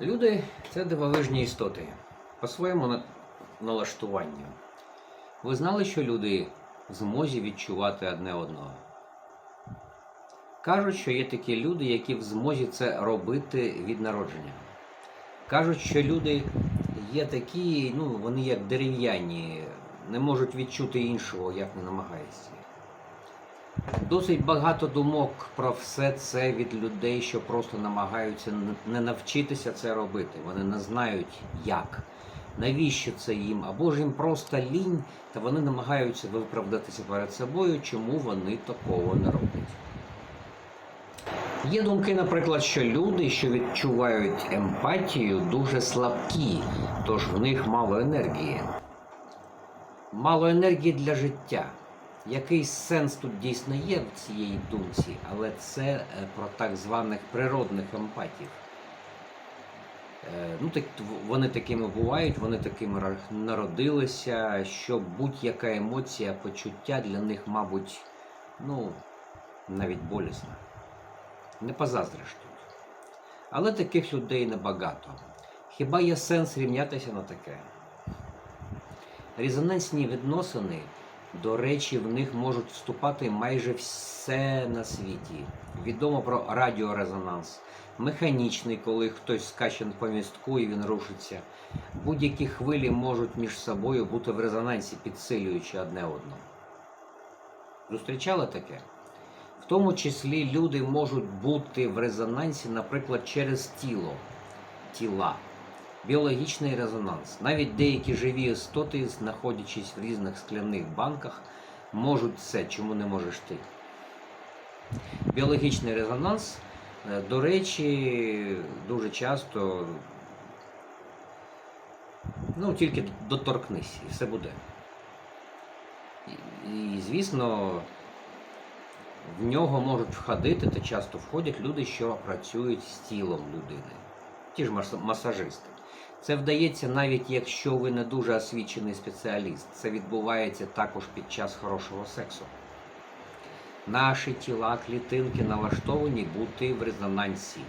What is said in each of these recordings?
Люди це дивовижні істоти по своєму налаштуванню. Ви знали, що люди в змозі відчувати одне одного? Кажуть, що є такі люди, які в змозі це робити від народження. Кажуть, що люди є такі, ну, вони як дерев'яні, не можуть відчути іншого, як не намагаються. Досить багато думок про все це від людей, що просто намагаються не навчитися це робити. Вони не знають як, навіщо це їм, або ж їм просто лінь, та вони намагаються виправдатися перед собою, чому вони такого не роблять. Є думки, наприклад, що люди, що відчувають емпатію, дуже слабкі, тож в них мало енергії. Мало енергії для життя. Який сенс тут дійсно є в цієї думці, але це е, про так званих природних емпатів. Е, Ну, так, вони такими бувають, вони такими народилися, що будь-яка емоція, почуття для них, мабуть, ну, навіть болісна. Не позаздриш тут. Але таких людей небагато. Хіба є сенс рівнятися на таке? Резонансні відносини, до речі, в них можуть вступати майже все на світі. Відомо про радіорезонанс, механічний, коли хтось скаче по містку і він рушиться. Будь-які хвилі можуть між собою бути в резонансі, підсилюючи одне одного. Зустрічали таке? В тому числі люди можуть бути в резонансі, наприклад, через тіло, тіла, біологічний резонанс. Навіть деякі живі істоти, знаходячись в різних скляних банках, можуть це, чому не можеш ти. Біологічний резонанс, е, до речі, дуже часто ну, тільки доторкнись і все буде. І, і звісно, в нього можуть входити, та часто входять люди, що працюють з тілом людини. Ті ж масажисти. Це вдається навіть якщо ви не дуже освічений спеціаліст. Це відбувається також під час хорошого сексу. Наші тіла, клітинки налаштовані бути в резонансі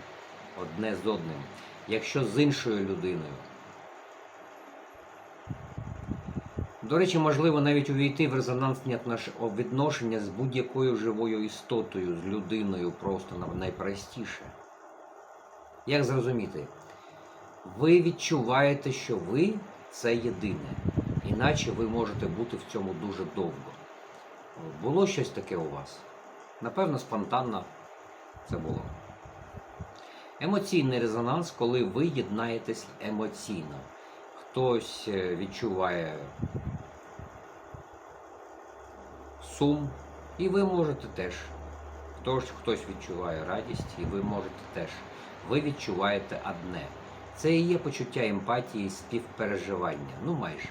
одне з одним, якщо з іншою людиною. До речі, можливо навіть увійти в резонансні відношення з будь-якою живою істотою, з людиною просто на- найпростіше. Як зрозуміти? Ви відчуваєте, що ви це єдине, іначе ви можете бути в цьому дуже довго. Було щось таке у вас? Напевно, спонтанно це було. Емоційний резонанс, коли ви єднаєтесь емоційно. Хтось е, відчуває сум, і ви можете теж. Хтось, хтось відчуває радість, і ви можете теж. Ви відчуваєте одне. Це і є почуття емпатії, співпереживання. Ну майже.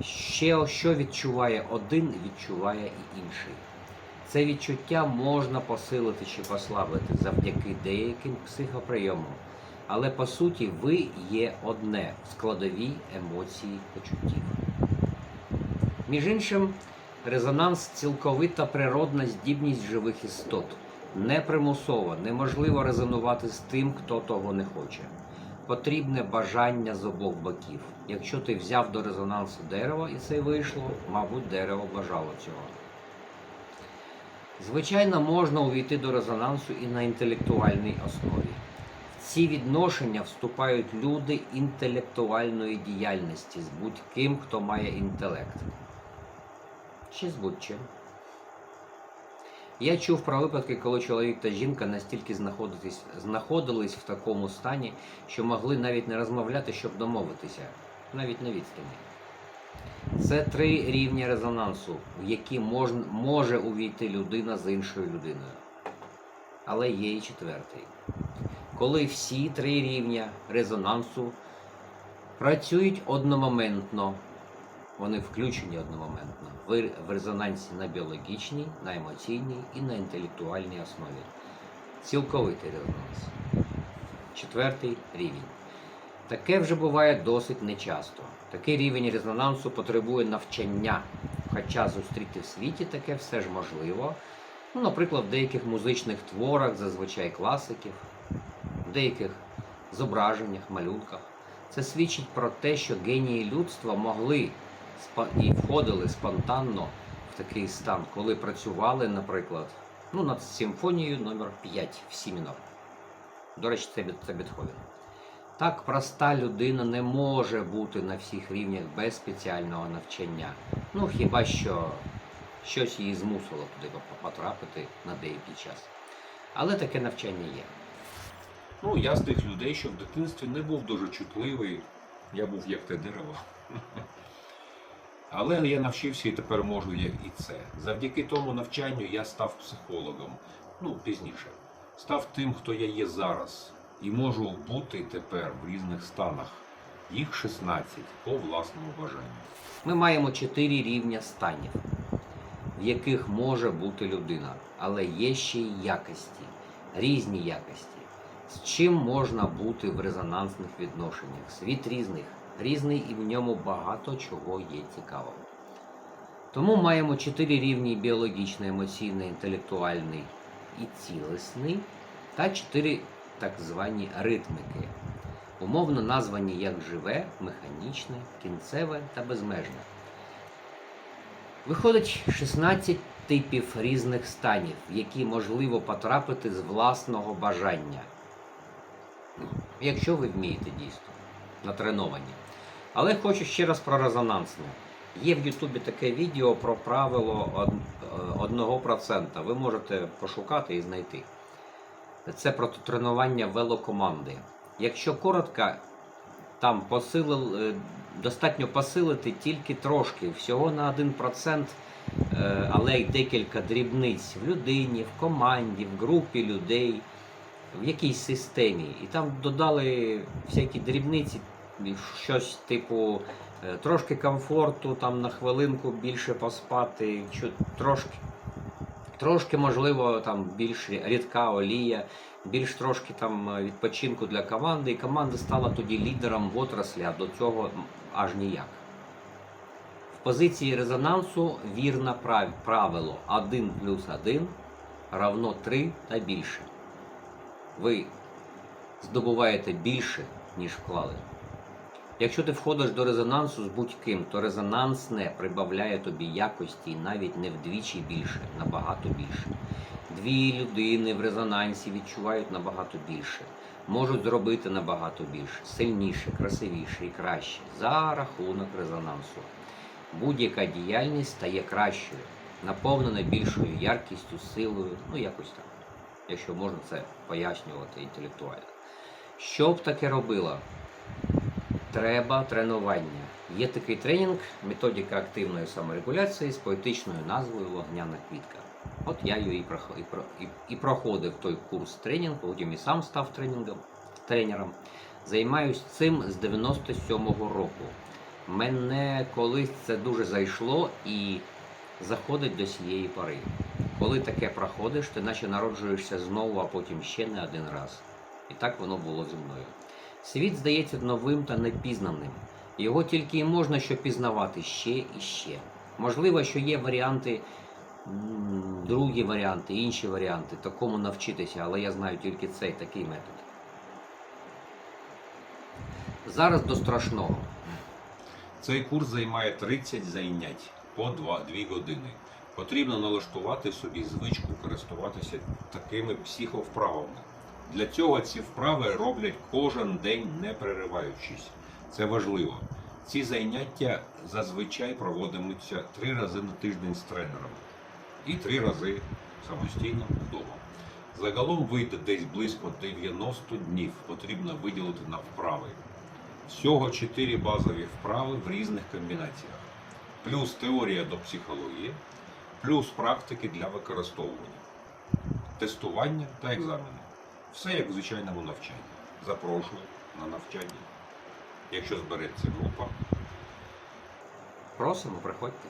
Ще що відчуває один, відчуває і інший. Це відчуття можна посилити чи послабити завдяки деяким психоприйомам. Але по суті ви є одне в складовій емоції почуттів. Між іншим, резонанс цілковита природна здібність живих істот. Непримусово, неможливо резонувати з тим, хто того не хоче. Потрібне бажання з обох боків. Якщо ти взяв до резонансу дерево і це вийшло, мабуть, дерево бажало цього. Звичайно, можна увійти до резонансу і на інтелектуальній основі. В ці відношення вступають люди інтелектуальної діяльності з будь-ким, хто має інтелект. Чи з будь-чим. Я чув про випадки, коли чоловік та жінка настільки знаходитись, знаходились в такому стані, що могли навіть не розмовляти, щоб домовитися, навіть на відстані. Це три рівні резонансу, в які мож, може увійти людина з іншою людиною. Але є і четвертий. Коли всі три рівня резонансу працюють одномоментно, вони включені одномоментно в резонансі на біологічній, на емоційній і на інтелектуальній основі. Цілковитий резонанс. Четвертий рівень. Таке вже буває досить нечасто. Такий рівень резонансу потребує навчання, хоча зустріти в світі таке все ж можливо. Ну, наприклад, в деяких музичних творах, зазвичай класиків, в деяких зображеннях, малюнках. Це свідчить про те, що генії людства могли і входили спонтанно в такий стан, коли працювали, наприклад, ну, над симфонією номер 5 в Сі мінор. До речі, це, це Бетховен. Так проста людина не може бути на всіх рівнях без спеціального навчання. Ну, хіба що щось її змусило туди потрапити на деякий час. Але таке навчання є. Ну, я з тих людей, що в дитинстві не був дуже чутливий. Я був як те дерево. Але я навчився і тепер можу як і це. Завдяки тому навчанню я став психологом. Ну, пізніше. Став тим, хто я є зараз. І можу бути тепер в різних станах. Їх 16 по власному бажанню. Ми маємо чотири рівня станів, в яких може бути людина, але є ще й якості, різні якості. З чим можна бути в резонансних відношеннях? Світ різних, різний і в ньому багато чого є цікавого. Тому маємо чотири рівні біологічний, емоційний, інтелектуальний і цілісний, та чотири так звані ритмики, умовно названі як живе, механічне, кінцеве та безмежне. Виходить 16 типів різних станів, в які можливо потрапити з власного бажання. Якщо ви вмієте дійсно, натреновані. Але хочу ще раз про резонансне. Є в Ютубі таке відео про правило е, 1%. Ви можете пошукати і знайти. Це про тренування велокоманди. Якщо коротко, там посилил, е, достатньо посилити тільки трошки, всього на 1%, е, але й декілька дрібниць в людині, в команді, в групі людей, в якійсь системі. І там додали всякі дрібниці, щось типу е, трошки комфорту, там на хвилинку більше поспати, трошки. Трошки, можливо, там більш рідка олія, більш трошки там е, відпочинку для команди, і команда стала тоді лідером в отраслі, а до цього аж ніяк. В позиції резонансу вірне правило 1 плюс 1 равно 3 та більше. Ви здобуваєте більше, ніж вклали. Якщо ти входиш до резонансу з будь-ким, то резонансне прибавляє тобі якості навіть не вдвічі більше, набагато більше. Дві людини в резонансі відчувають набагато більше, можуть зробити набагато більше, сильніше, красивіше і краще за рахунок резонансу. Будь-яка діяльність стає кращою, наповнена більшою яркістю, силою, ну якось так, якщо можна це пояснювати інтелектуально. Що б таке робила? Треба тренування. Є такий тренінг, методика активної саморегуляції з поетичною назвою Вогняна квітка. От я її і, прохо- і, про- і, і проходив той курс тренінгу, потім і сам став тренінгом, тренером. Займаюсь цим з 97-го року. Мене колись це дуже зайшло і заходить до цієї пори. Коли таке проходиш, ти наче народжуєшся знову, а потім ще не один раз. І так воно було зі мною. Світ здається новим та непізнаним. Його тільки і можна що пізнавати ще і ще. Можливо, що є варіанти, другі варіанти, інші варіанти, такому навчитися, але я знаю тільки цей такий метод. Зараз до страшного. Цей курс займає 30 занять по 2, 2 години. Потрібно налаштувати собі звичку користуватися такими психовправами. Для цього ці вправи роблять кожен день не перериваючись. Це важливо. Ці заняття зазвичай проводимуться три рази на тиждень з тренером і три рази самостійно вдома. Загалом вийде десь близько 90 днів потрібно виділити на вправи. Всього 4 базові вправи в різних комбінаціях. Плюс теорія до психології, плюс практики для використовування, тестування та екзамени. Все як в звичайному навчанні. Запрошую на навчання. Якщо збереться група, Просимо, приходьте.